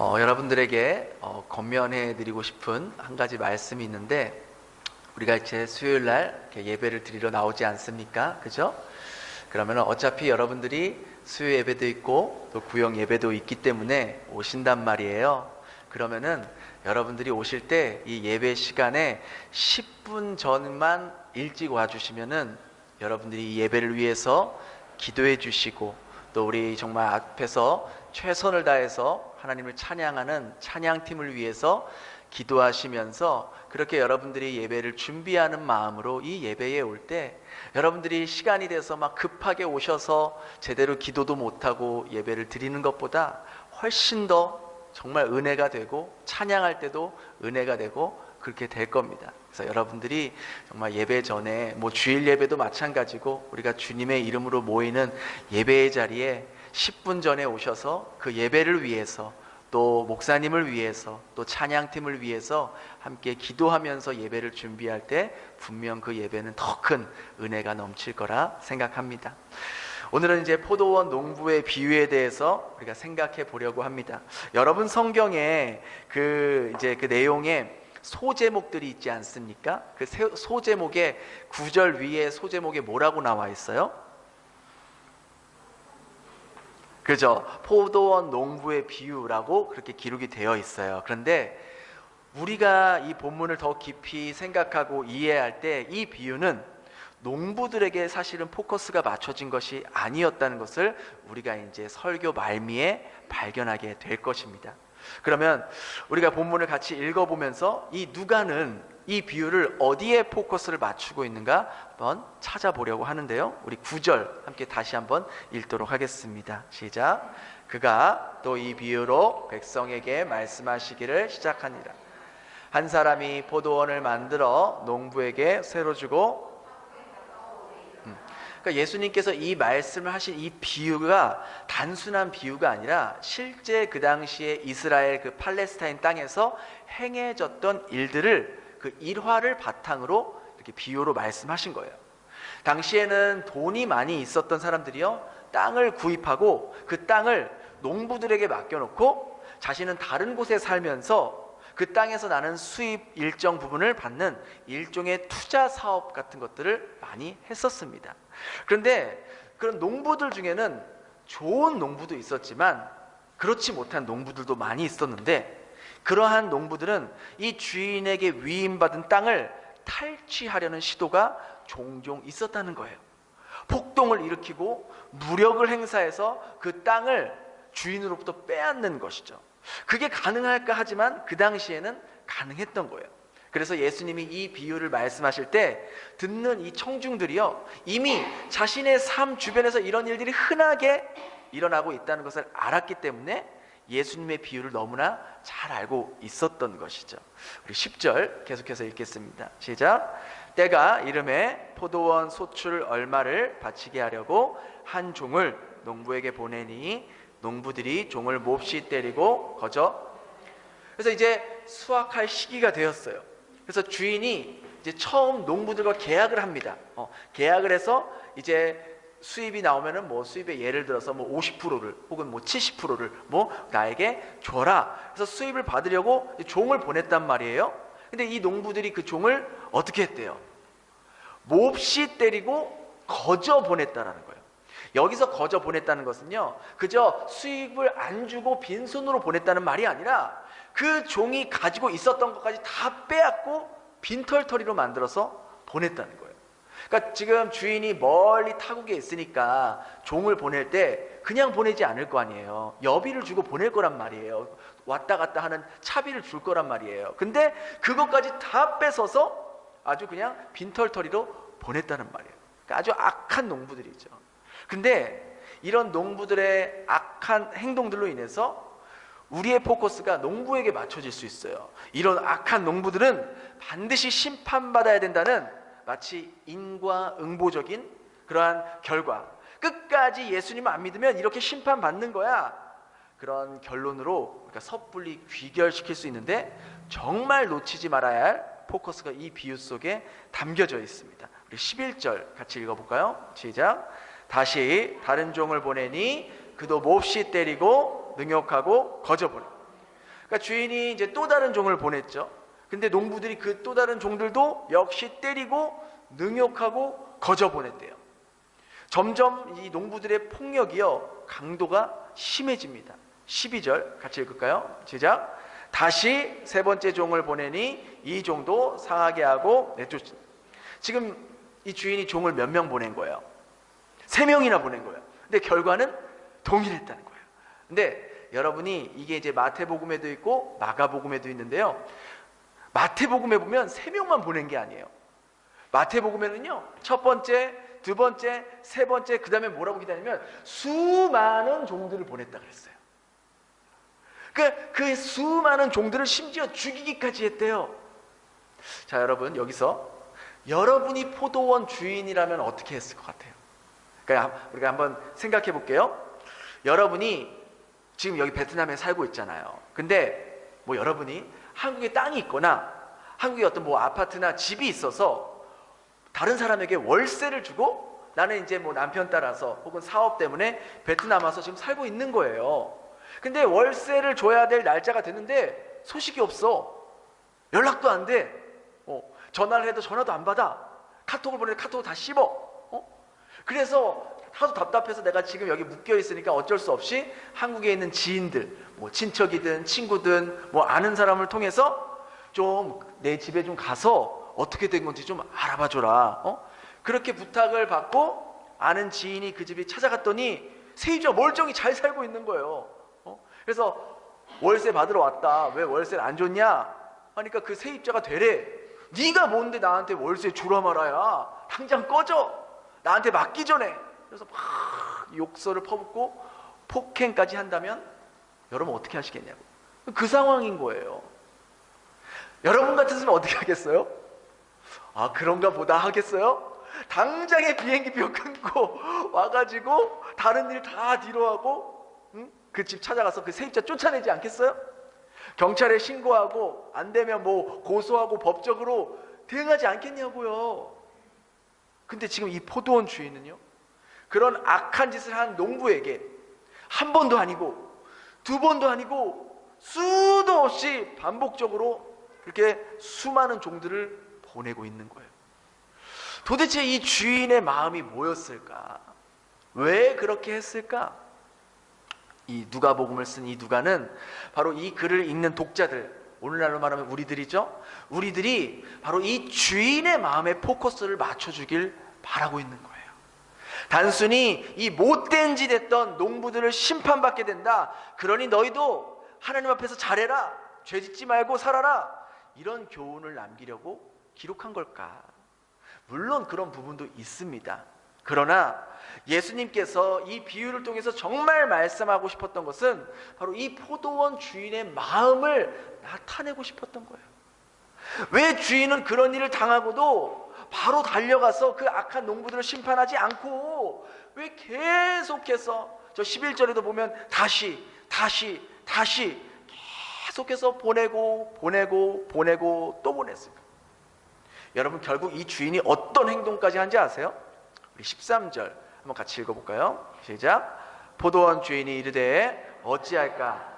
어, 여러분들에게 어, 건면해 드리고 싶은 한 가지 말씀이 있는데 우리가 이제 수요일 날 예배를 드리러 나오지 않습니까? 그죠? 그러면 어차피 여러분들이 수요 예배도 있고 또 구역 예배도 있기 때문에 오신단 말이에요. 그러면은 여러분들이 오실 때 이 예배 시간에 10분 전만 일찍 와 주시면은 여러분들이 이 예배를 위해서 기도해 주시고 또 우리 정말 앞에서 최선을 다해서 하나님을 찬양하는 찬양팀을 위해서 기도하시면서 그렇게 여러분들이 예배를 준비하는 마음으로 이 예배에 올 때 여러분들이 시간이 돼서 막 급하게 오셔서 제대로 기도도 못하고 예배를 드리는 것보다 훨씬 더 정말 은혜가 되고 찬양할 때도 은혜가 되고 그렇게 될 겁니다. 그래서 여러분들이 정말 예배 전에 뭐 주일 예배도 마찬가지고 우리가 주님의 이름으로 모이는 예배의 자리에 10분 전에 오셔서 그 예배를 위해서 또 목사님을 위해서 또 찬양팀을 위해서 함께 기도하면서 예배를 준비할 때 분명 그 예배는 더 큰 은혜가 넘칠 거라 생각합니다. 오늘은 이제 포도원 농부의 비유에 대해서 우리가 생각해 보려고 합니다. 여러분 성경에 그 이제 그 내용에 소제목들이 있지 않습니까? 그 세- 소제목에 구절 위에 소제목에 뭐라고 나와 있어요? 그죠? 포도원 농부의 비유라고 그렇게 기록이 되어 있어요. 그런데 우리가 이 본문을 더 깊이 생각하고 이해할 때 이 비유는 농부들에게 사실은 포커스가 맞춰진 것이 아니었다는 것을 우리가 이제 설교 말미에 발견하게 될 것입니다. 그러면 우리가 본문을 같이 읽어보면서 이 누가는 이 비유를 어디에 포커스를 맞추고 있는가 한번 찾아보려고 하는데요. 우리 구절 함께 다시 한번 읽도록 하겠습니다. 시작. 그가 또 이 비유로 백성에게 말씀하시기를 시작하니라. 한 사람이 포도원을 만들어 농부에게 새로 주고 그러니까 예수님께서 이 말씀을 하신 이 비유가 단순한 비유가 아니라 실제 그 당시에 이스라엘 그 팔레스타인 땅에서 행해졌던 일들을 그 일화를 바탕으로 이렇게 비유로 말씀하신 거예요. 당시에는 돈이 많이 있었던 사람들이요 땅을 구입하고 그 땅을 농부들에게 맡겨놓고 자신은 다른 곳에 살면서 그 땅에서 나는 수입 일정 부분을 받는 일종의 투자 사업 같은 것들을 많이 했었습니다. 그런데 그런 농부들 중에는 좋은 농부도 있었지만 그렇지 못한 농부들도 많이 있었는데 그러한 농부들은 이 주인에게 위임받은 땅을 탈취하려는 시도가 종종 있었다는 거예요. 폭동을 일으키고 무력을 행사해서 그 땅을 주인으로부터 빼앗는 것이죠. 그게 가능할까 하지만 그 당시에는 가능했던 거예요. 그래서 예수님이 이 비유를 말씀하실 때 듣는 이 청중들이요 이미 자신의 삶 주변에서 이런 일들이 흔하게 일어나고 있다는 것을 알았기 때문에 예수님의 비유를 너무나 잘 알고 있었던 것이죠. 우리 10절 계속해서 읽겠습니다. 시작. 때가 이름에 포도원 소출 얼마를 바치게 하려고 한 종을 농부에게 보내니 농부들이 종을 몹시 때리고 거저 그래서 이제 수확할 시기가 되었어요. 그래서 주인이 이제 처음 농부들과 계약을 합니다. 어, 계약을 해서 이제 수입이 나오면은 뭐 수입의 예를 들어서 뭐 50%를 혹은 뭐 70%를 뭐 나에게 줘라. 그래서 수입을 받으려고 종을 보냈단 말이에요. 근데 이 농부들이 그 종을 어떻게 했대요? 몹시 때리고 거저 보냈다라는 거예요. 여기서 거저 보냈다는 것은요, 그저 수입을 안 주고 빈손으로 보냈다는 말이 아니라 그 종이 가지고 있었던 것까지 다 빼앗고 빈털터리로 만들어서 보냈다는 거예요. 그러니까 지금 주인이 멀리 타국에 있으니까 종을 보낼 때 그냥 보내지 않을 거 아니에요. 여비를 주고 보낼 거란 말이에요. 왔다 갔다 하는 차비를 줄 거란 말이에요. 근데 그것까지 다 뺏어서 아주 그냥 빈털터리로 보냈다는 말이에요. 그러니까 아주 악한 농부들이죠. 근데 이런 농부들의 악한 행동들로 인해서 우리의 포커스가 농부에게 맞춰질 수 있어요. 이런 악한 농부들은 반드시 심판받아야 된다는 마치 인과응보적인 그러한 결과. 끝까지 예수님 안 믿으면 이렇게 심판받는 거야. 그런 결론으로 우리가 섣불리 귀결시킬 수 있는데 정말 놓치지 말아야 할 포커스가 이 비유 속에 담겨져 있습니다. 우리 11절 같이 읽어볼까요? 시작. 다시 다른 종을 보내니 그도 몹시 때리고 능욕하고 거저 보내. 그러니까 주인이 이제 또 다른 종을 보냈죠. 근데 농부들이 그 또 다른 종들도 역시 때리고 능욕하고 거저 보냈대요. 점점 이 농부들의 폭력이요 강도가 심해집니다. 12절 같이 읽을까요? 시작. 다시 세 번째 종을 보내니 이 종도 상하게 하고 내쫓. 지금 이 주인이 종을 몇 명 보낸 거예요? 세 명이나 보낸 거예요. 근데 결과는 동일했다는 거예요. 근데 여러분이 이게 이제 마태복음에도 있고 마가복음에도 있는데요. 마태복음에 보면 세 명만 보낸 게 아니에요. 마태복음에는요. 첫 번째, 두 번째, 세 번째 그 다음에 뭐라고 기다리면 수많은 종들을 보냈다 그랬어요. 그, 그 수많은 종들을 심지어 죽이기까지 했대요. 자, 여러분, 여기서 여러분이 포도원 주인이라면 어떻게 했을 것 같아요? 그러니까 우리가 한번 생각해 볼게요. 여러분이 지금 여기 베트남에 살고 있잖아요. 근데 뭐 여러분이 한국에 땅이 있거나 한국에 어떤 뭐 아파트나 집이 있어서 다른 사람에게 월세를 주고 나는 이제 뭐 남편 따라서 혹은 사업 때문에 베트남 와서 지금 살고 있는 거예요. 근데 월세를 줘야 될 날짜가 됐는데 소식이 없어. 연락도 안 돼. 어, 전화를 해도 전화도 안 받아. 카톡을 보내도 카톡을 다 씹어. 어? 그래서 하도 답답해서 내가 지금 여기 묶여 있으니까 어쩔 수 없이 한국에 있는 지인들, 뭐 친척이든 친구든 뭐 아는 사람을 통해서 좀 내 집에 좀 가서 어떻게 된 건지 좀 알아봐 줘라. 어? 그렇게 부탁을 받고 아는 지인이 그 집에 찾아갔더니 세입자 멀쩡히 잘 살고 있는 거예요. 어? 그래서 월세 받으러 왔다. 왜 월세를 안 줬냐? 하니까 그 세입자가 되래. 네가 뭔데 나한테 월세 주라 말아야. 당장 꺼져. 나한테 맡기 전에. 그래서 막 욕설을 퍼붓고 폭행까지 한다면 여러분 어떻게 하시겠냐고. 그 상황인 거예요. 여러분 같았으면 어떻게 하겠어요? 아 그런가 보다 하겠어요? 당장에 비행기표 끊고 와가지고 다른 일 다 뒤로 하고 응? 그집 찾아가서 그 세입자 쫓아내지 않겠어요? 경찰에 신고하고 안 되면 뭐 고소하고 법적으로 대응하지 않겠냐고요. 근데 지금 이 포도원 주인은요. 그런 악한 짓을 한 농부에게 한 번도 아니고 두 번도 아니고 수도 없이 반복적으로 그렇게 수많은 종들을 보내고 있는 거예요. 도대체 이 주인의 마음이 뭐였을까? 왜 그렇게 했을까? 이 누가복음을 쓴 이 누가는 바로 이 글을 읽는 독자들 오늘날로 말하면 우리들이죠. 우리들이 바로 이 주인의 마음에 포커스를 맞춰 주길 바라고 있는 거예요. 단순히 이 못된 짓 했던 농부들을 심판받게 된다. 그러니 너희도 하나님 앞에서 잘해라. 죄 짓지 말고 살아라. 이런 교훈을 남기려고 기록한 걸까? 물론 그런 부분도 있습니다. 그러나 예수님께서 이 비유를 통해서 정말 말씀하고 싶었던 것은 바로 이 포도원 주인의 마음을 나타내고 싶었던 거예요. 왜 주인은 그런 일을 당하고도 바로 달려가서 그 악한 농부들을 심판하지 않고 왜 계속해서 저 11절에도 보면 다시 다시 다시 계속해서 보내고 보내고 보내고 또 보냈을까? 여러분 결국 이 주인이 어떤 행동까지 한지 아세요? 우리 13절 한번 같이 읽어볼까요? 시작. 포도원 주인이 이르되 어찌할까?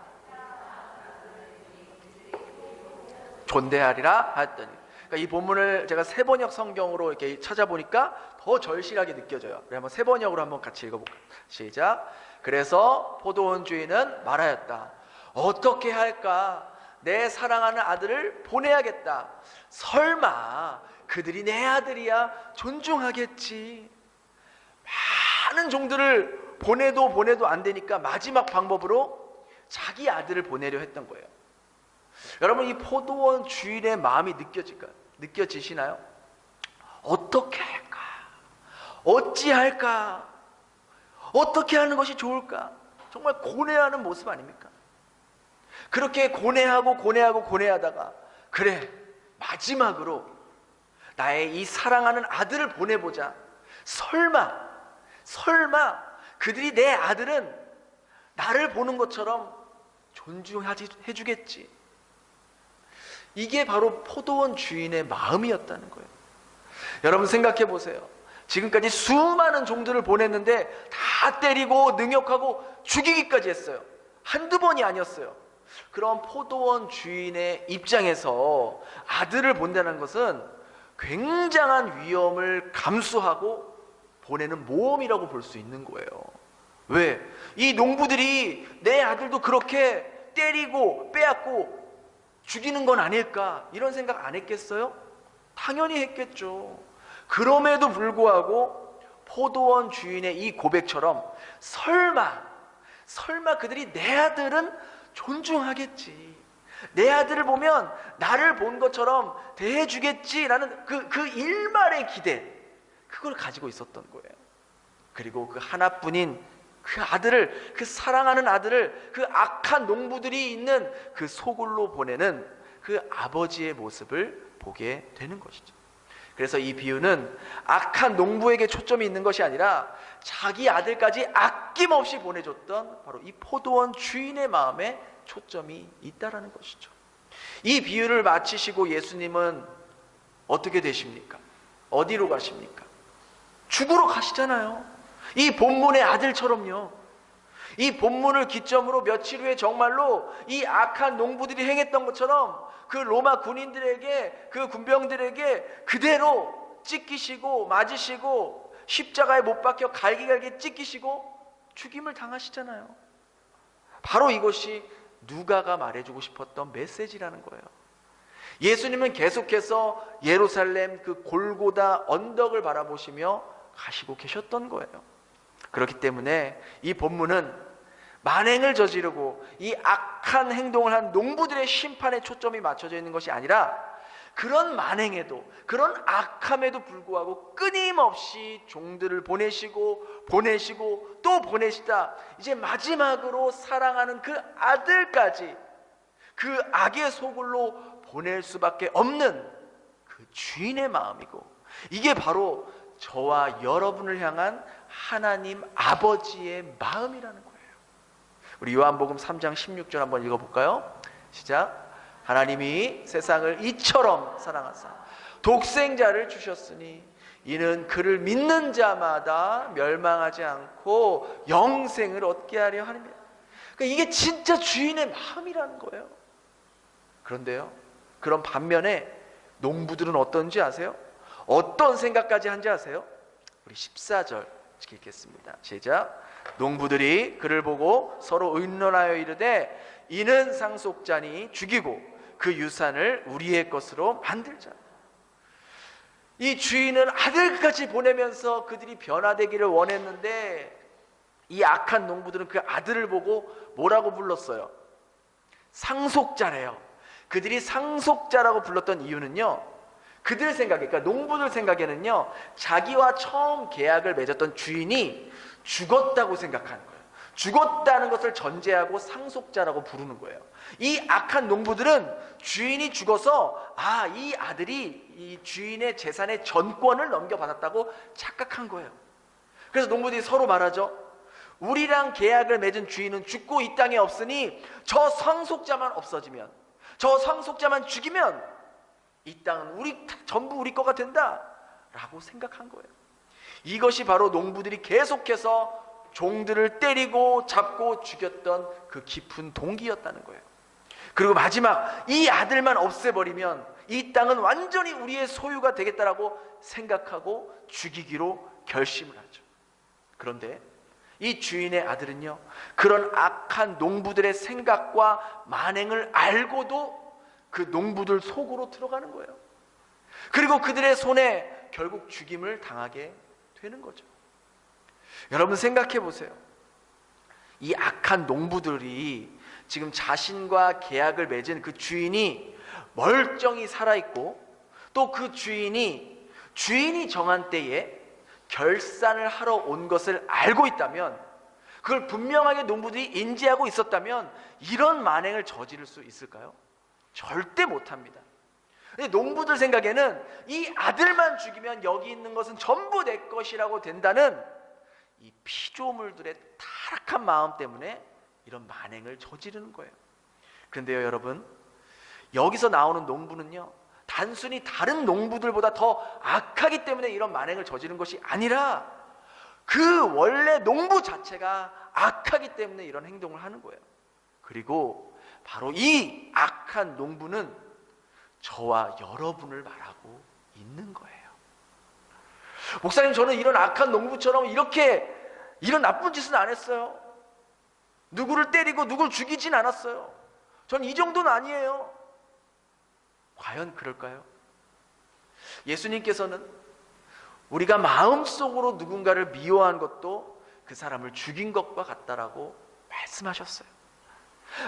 존대하리라 하였더니. 그러니까 이 본문을 제가 세 번역 성경으로 이렇게 찾아보니까 더 절실하게 느껴져요. 그래 한번 세 번역으로 한번 같이 읽어볼까요? 시작. 그래서 포도원 주인은 말하였다. 어떻게 할까? 내 사랑하는 아들을 보내야겠다. 설마 그들이 내 아들이야 존중하겠지. 많은 종들을 보내도 보내도 안 되니까 마지막 방법으로 자기 아들을 보내려 했던 거예요. 여러분 이 포도원 주인의 마음이 느껴질까요? 느껴지시나요? 어떻게 할까? 어찌 할까? 어떻게 하는 것이 좋을까? 정말 고뇌하는 모습 아닙니까? 그렇게 고뇌하고 고뇌하고 고뇌하다가 그래 마지막으로 나의 이 사랑하는 아들을 보내보자. 설마 설마 그들이 내 아들은 나를 보는 것처럼 존중하지 해주겠지. 이게 바로 포도원 주인의 마음이었다는 거예요. 여러분 생각해 보세요. 지금까지 수많은 종들을 보냈는데 다 때리고 능욕하고 죽이기까지 했어요. 한두 번이 아니었어요. 그런 포도원 주인의 입장에서 아들을 본다는 것은 굉장한 위험을 감수하고 보내는 모험이라고 볼 수 있는 거예요. 왜? 이 농부들이 내 아들도 그렇게 때리고 빼앗고 죽이는 건 아닐까? 이런 생각 안 했겠어요? 당연히 했겠죠. 그럼에도 불구하고 포도원 주인의 이 고백처럼 설마, 설마 그들이 내 아들은 존중하겠지. 내 아들을 보면 나를 본 것처럼 대해주겠지라는 그, 그 일말의 기대, 그걸 가지고 있었던 거예요. 그리고 그 하나뿐인 그 아들을, 그 사랑하는 아들을 그 악한 농부들이 있는 그 소굴로 보내는 그 아버지의 모습을 보게 되는 것이죠. 그래서 이 비유는 악한 농부에게 초점이 있는 것이 아니라 자기 아들까지 아낌없이 보내줬던 바로 이 포도원 주인의 마음에 초점이 있다라는 것이죠. 이 비유를 마치시고 예수님은 어떻게 되십니까? 어디로 가십니까? 죽으러 가시잖아요. 이 본문의 아들처럼요. 이 본문을 기점으로 며칠 후에 정말로 이 악한 농부들이 행했던 것처럼 그 로마 군인들에게 그 군병들에게 그대로 찢기시고 맞으시고 십자가에 못 박혀 갈기갈기 찢기시고 죽임을 당하시잖아요. 바로 이것이 누가가 말해주고 싶었던 메시지라는 거예요. 예수님은 계속해서 예루살렘 그 골고다 언덕을 바라보시며 가시고 계셨던 거예요. 그렇기 때문에 이 본문은 만행을 저지르고 이 악한 행동을 한 농부들의 심판에 초점이 맞춰져 있는 것이 아니라 그런 만행에도 그런 악함에도 불구하고 끊임없이 종들을 보내시고 보내시고 또 보내시다 이제 마지막으로 사랑하는 그 아들까지 그 악의 소굴로 보낼 수밖에 없는 그 주인의 마음이고 이게 바로 저와 여러분을 향한 하나님 아버지의 마음이라는 거예요. 우리 요한복음 3장 16절 한번 읽어볼까요? 시작. 하나님이 세상을 이처럼 사랑하사 독생자를 주셨으니 이는 그를 믿는 자마다 멸망하지 않고 영생을 얻게 하려 하느니라. 그러니까 이게 진짜 주인의 마음이라는 거예요. 그런데요. 그런 반면에 농부들은 어떤지 아세요? 어떤 생각까지 한지 아세요? 우리 14절 읽겠습니다. 시작. 농부들이 그를 보고 서로 의논하여 이르되 이는 상속자니 죽이고 그 유산을 우리의 것으로 만들자. 이 주인은 아들까지 보내면서 그들이 변화되기를 원했는데 이 악한 농부들은 그 아들을 보고 뭐라고 불렀어요? 상속자래요. 그들이 상속자라고 불렀던 이유는요. 그들 생각에, 그러니까 농부들 생각에는요, 자기와 처음 계약을 맺었던 주인이 죽었다고 생각하는 거예요. 죽었다는 것을 전제하고 상속자라고 부르는 거예요. 이 악한 농부들은 주인이 죽어서, 아, 이 아들이 이 주인의 재산의 전권을 넘겨받았다고 착각한 거예요. 그래서 농부들이 서로 말하죠. 우리랑 계약을 맺은 주인은 죽고 이 땅에 없으니 저 상속자만 없어지면, 저 상속자만 죽이면 이 땅은 우리 전부 우리 거가 된다라고 생각한 거예요. 이것이 바로 농부들이 계속해서 종들을 때리고 잡고 죽였던 그 깊은 동기였다는 거예요. 그리고 마지막 이 아들만 없애버리면 이 땅은 완전히 우리의 소유가 되겠다라고 생각하고 죽이기로 결심을 하죠. 그런데 이 주인의 아들은요, 그런 악한 농부들의 생각과 만행을 알고도 그 농부들 속으로 들어가는 거예요. 그리고 그들의 손에 결국 죽임을 당하게 되는 거죠. 여러분 생각해 보세요. 이 악한 농부들이 지금 자신과 계약을 맺은 그 주인이 멀쩡히 살아있고 또 그 주인이 주인이 정한 때에 결산을 하러 온 것을 알고 있다면 그걸 분명하게 농부들이 인지하고 있었다면 이런 만행을 저지를 수 있을까요? 절대 못합니다. 농부들 생각에는 이 아들만 죽이면 여기 있는 것은 전부 내 것이라고 된다는 이 피조물들의 타락한 마음 때문에 이런 만행을 저지르는 거예요. 그런데요, 여러분, 여기서 나오는 농부는요, 단순히 다른 농부들보다 더 악하기 때문에 이런 만행을 저지른 것이 아니라 그 원래 농부 자체가 악하기 때문에 이런 행동을 하는 거예요. 그리고 바로 이 악한 농부는 저와 여러분을 말하고 있는 거예요. 목사님, 저는 이런 악한 농부처럼 이렇게 이런 나쁜 짓은 안 했어요. 누구를 때리고 누구를 죽이진 않았어요. 전 이 정도는 아니에요. 과연 그럴까요? 예수님께서는 우리가 마음속으로 누군가를 미워한 것도 그 사람을 죽인 것과 같다라고 말씀하셨어요.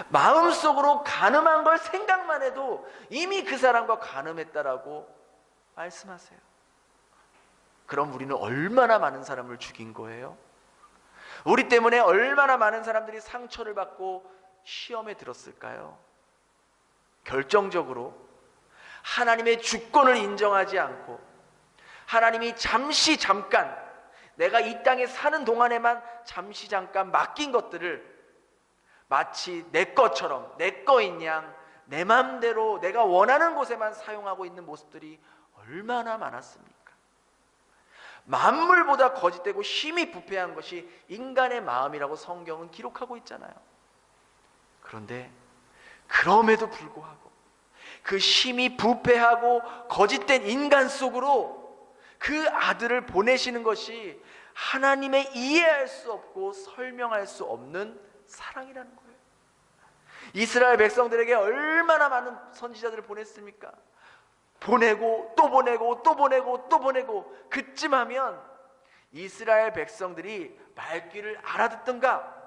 마음속으로 가늠한 걸 생각만 해도 이미 그 사람과 가늠했다라고 말씀하세요. 그럼 우리는 얼마나 많은 사람을 죽인 거예요? 우리 때문에 얼마나 많은 사람들이 상처를 받고 시험에 들었을까요? 결정적으로 하나님의 주권을 인정하지 않고 하나님이 잠시 잠깐 내가 이 땅에 사는 동안에만 잠시 잠깐 맡긴 것들을 마치 내 것처럼 내 거인 양내 맘대로 내가 원하는 곳에만 사용하고 있는 모습들이 얼마나 많았습니까? 만물보다 거짓되고 힘이 부패한 것이 인간의 마음이라고 성경은 기록하고 있잖아요. 그런데 그럼에도 불구하고 그 힘이 부패하고 거짓된 인간 속으로 그 아들을 보내시는 것이 하나님의 이해할 수 없고 설명할 수 없는 사랑이라는 거예요. 이스라엘 백성들에게 얼마나 많은 선지자들을 보냈습니까? 보내고 또 보내고 또 보내고 또 보내고 그쯤 하면 이스라엘 백성들이 말귀를 알아듣던가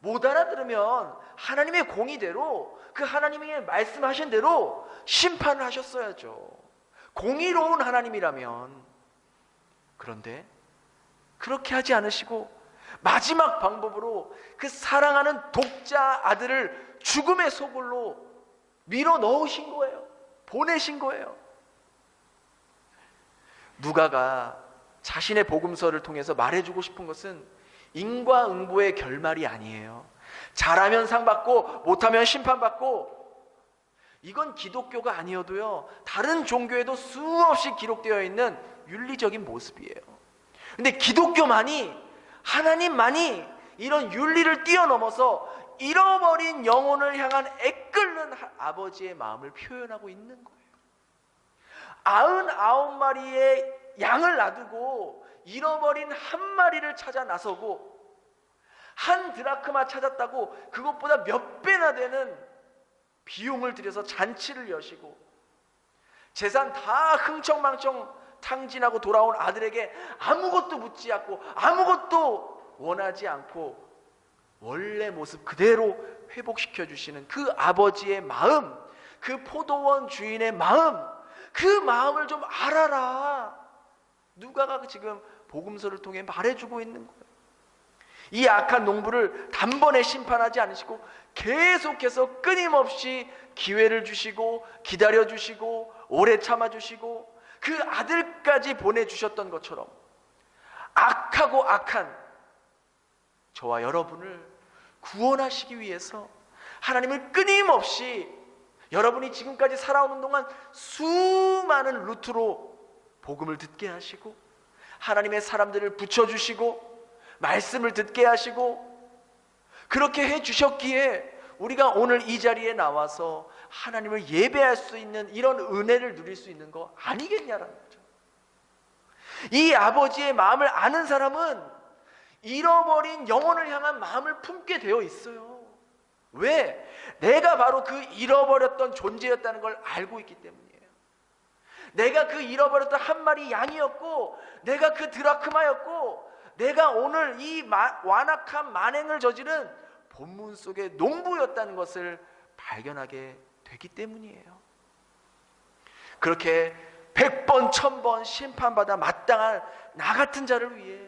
못 알아들으면 하나님의 공의대로 그 하나님이 말씀하신 대로 심판을 하셨어야죠. 공의로운 하나님이라면 그런데 그렇게 하지 않으시고 마지막 방법으로 그 사랑하는 독자 아들을 죽음의 소굴로 밀어 넣으신 거예요. 보내신 거예요. 누가가 자신의 복음서를 통해서 말해주고 싶은 것은 인과응보의 결말이 아니에요. 잘하면 상 받고 못하면 심판 받고 이건 기독교가 아니어도요 다른 종교에도 수없이 기록되어 있는 윤리적인 모습이에요. 근데 기독교만이 하나님만이 이런 윤리를 뛰어넘어서 잃어버린 영혼을 향한 애끓는 아버지의 마음을 표현하고 있는 거예요. 아흔 아홉 마리의 양을 놔두고 잃어버린 한 마리를 찾아 나서고 한 드라크마 찾았다고 그것보다 몇 배나 되는 비용을 들여서 잔치를 여시고 재산 다 흥청망청 탕진하고 돌아온 아들에게 아무것도 묻지 않고 아무것도 원하지 않고 원래 모습 그대로 회복시켜 주시는 그 아버지의 마음, 그 포도원 주인의 마음, 그 마음을 좀 알아라. 누가가 지금 복음서를 통해 말해주고 있는 거예요. 이 악한 농부를 단번에 심판하지 않으시고 계속해서 끊임없이 기회를 주시고 기다려 주시고 오래 참아 주시고 그 아들까지 보내주셨던 것처럼 악하고 악한 저와 여러분을 구원하시기 위해서 하나님을 끊임없이 여러분이 지금까지 살아오는 동안 수많은 루트로 복음을 듣게 하시고 하나님의 사람들을 붙여주시고 말씀을 듣게 하시고 그렇게 해 주셨기에 우리가 오늘 이 자리에 나와서 하나님을 예배할 수 있는 이런 은혜를 누릴 수 있는 거 아니겠냐라는 거죠. 이 아버지의 마음을 아는 사람은 잃어버린 영혼을 향한 마음을 품게 되어 있어요. 왜? 내가 바로 그 잃어버렸던 존재였다는 걸 알고 있기 때문이에요. 내가 그 잃어버렸던 한 마리 양이었고, 내가 그 드라크마였고, 내가 오늘 이 마, 완악한 만행을 저지른 본문 속의 농부였다는 것을 발견하게 되기 때문이에요. 그렇게 백번, 천번 심판받아 마땅한 나 같은 자를 위해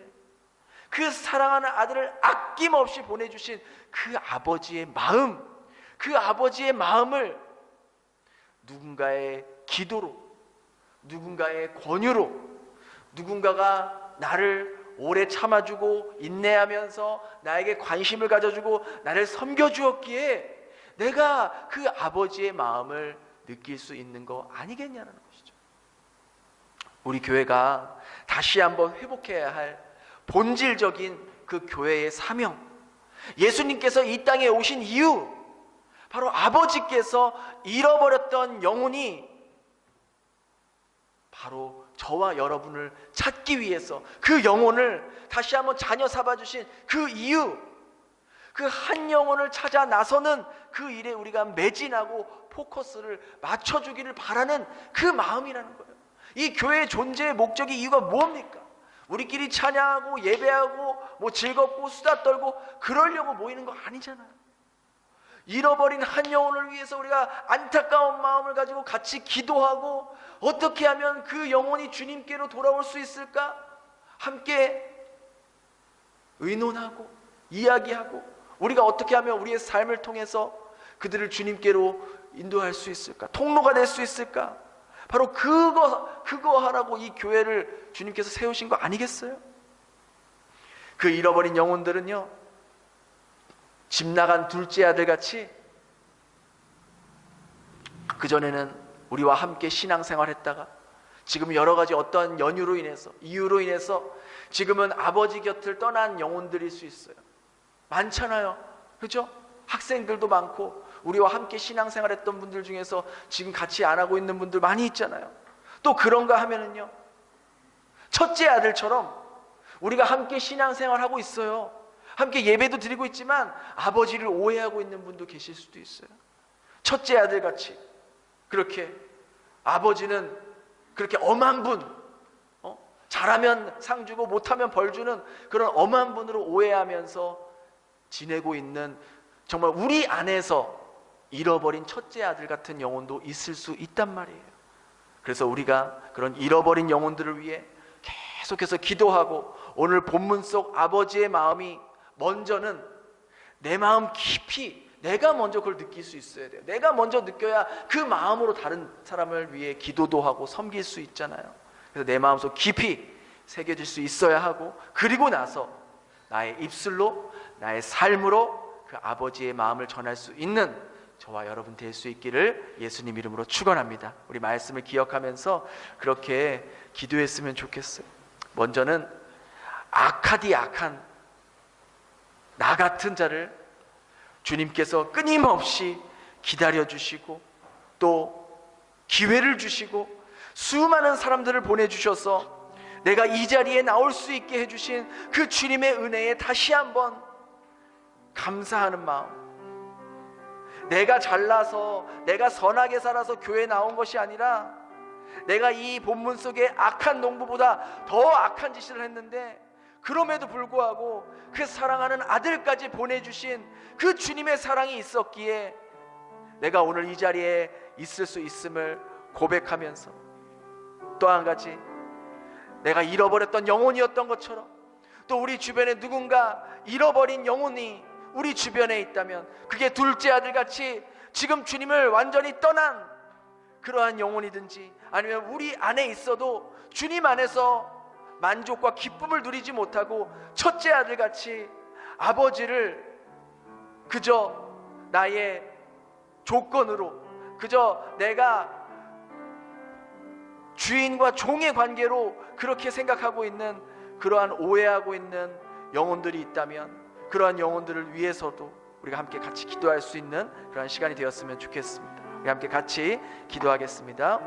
그 사랑하는 아들을 아낌없이 보내주신 그 아버지의 마음, 그 아버지의 마음을 누군가의 기도로, 누군가의 권유로, 누군가가 나를 오래 참아주고 인내하면서 나에게 관심을 가져주고 나를 섬겨주었기에 내가 그 아버지의 마음을 느낄 수 있는 거 아니겠냐는 것이죠. 우리 교회가 다시 한번 회복해야 할 본질적인 그 교회의 사명, 예수님께서 이 땅에 오신 이유, 바로 아버지께서 잃어버렸던 영혼이 바로 저와 여러분을 찾기 위해서 그 영혼을 다시 한번 자녀 삼아 주신 그 이유 그 한 영혼을 찾아 나서는 그 일에 우리가 매진하고 포커스를 맞춰 주기를 바라는 그 마음이라는 거예요. 이 교회의 존재의 목적이 이유가 뭡니까? 우리끼리 찬양하고 예배하고 뭐 즐겁고 수다 떨고 그러려고 모이는 거 아니잖아요. 잃어버린 한 영혼을 위해서 우리가 안타까운 마음을 가지고 같이 기도하고 어떻게 하면 그 영혼이 주님께로 돌아올 수 있을까? 함께 의논하고 이야기하고 우리가 어떻게 하면 우리의 삶을 통해서 그들을 주님께로 인도할 수 있을까? 통로가 될 수 있을까? 바로 그거 그거 하라고 이 교회를 주님께서 세우신 거 아니겠어요? 그 잃어버린 영혼들은요. 집 나간 둘째 아들 같이 그 전에는 우리와 함께 신앙생활 했다가 지금 여러 가지 어떤 연유로 인해서 이유로 인해서 지금은 아버지 곁을 떠난 영혼들일 수 있어요. 많잖아요. 그죠? 학생들도 많고 우리와 함께 신앙생활 했던 분들 중에서 지금 같이 안 하고 있는 분들 많이 있잖아요. 또 그런가 하면은요. 첫째 아들처럼 우리가 함께 신앙생활 하고 있어요. 함께 예배도 드리고 있지만 아버지를 오해하고 있는 분도 계실 수도 있어요. 첫째 아들 같이 그렇게 아버지는 그렇게 엄한 분, 어? 잘하면 상 주고 못하면 벌 주는 그런 엄한 분으로 오해하면서 지내고 있는 정말 우리 안에서 잃어버린 첫째 아들 같은 영혼도 있을 수 있단 말이에요. 그래서 우리가 그런 잃어버린 영혼들을 위해 계속해서 기도하고 오늘 본문 속 아버지의 마음이 먼저는 내 마음 깊이 내가 먼저 그걸 느낄 수 있어야 돼요. 내가 먼저 느껴야 그 마음으로 다른 사람을 위해 기도도 하고 섬길 수 있잖아요. 그래서 내 마음속 깊이 새겨질 수 있어야 하고 그리고 나서 나의 입술로 나의 삶으로 그 아버지의 마음을 전할 수 있는 저와 여러분 될 수 있기를 예수님 이름으로 축원합니다. 우리 말씀을 기억하면서 그렇게 기도했으면 좋겠어요. 먼저는 악하디 악한 나 같은 자를 주님께서 끊임없이 기다려 주시고 또 기회를 주시고 수많은 사람들을 보내 주셔서 내가 이 자리에 나올 수 있게 해 주신 그 주님의 은혜에 다시 한번 감사하는 마음. 내가 잘나서 내가 선하게 살아서 교회 나온 것이 아니라 내가 이 본문 속에 악한 농부보다 더 악한 짓을 했는데 그럼에도 불구하고 그 사랑하는 아들까지 보내주신 그 주님의 사랑이 있었기에 내가 오늘 이 자리에 있을 수 있음을 고백하면서 또 한 가지 내가 잃어버렸던 영혼이었던 것처럼 또 우리 주변에 누군가 잃어버린 영혼이 우리 주변에 있다면 그게 둘째 아들 같이 지금 주님을 완전히 떠난 그러한 영혼이든지 아니면 우리 안에 있어도 주님 안에서 만족과 기쁨을 누리지 못하고 첫째 아들 같이 아버지를 그저 나의 조건으로 그저 내가 주인과 종의 관계로 그렇게 생각하고 있는 그러한 오해하고 있는 영혼들이 있다면 그러한 영혼들을 위해서도 우리가 함께 같이 기도할 수 있는 그러한 시간이 되었으면 좋겠습니다. 우리 함께 같이 기도하겠습니다.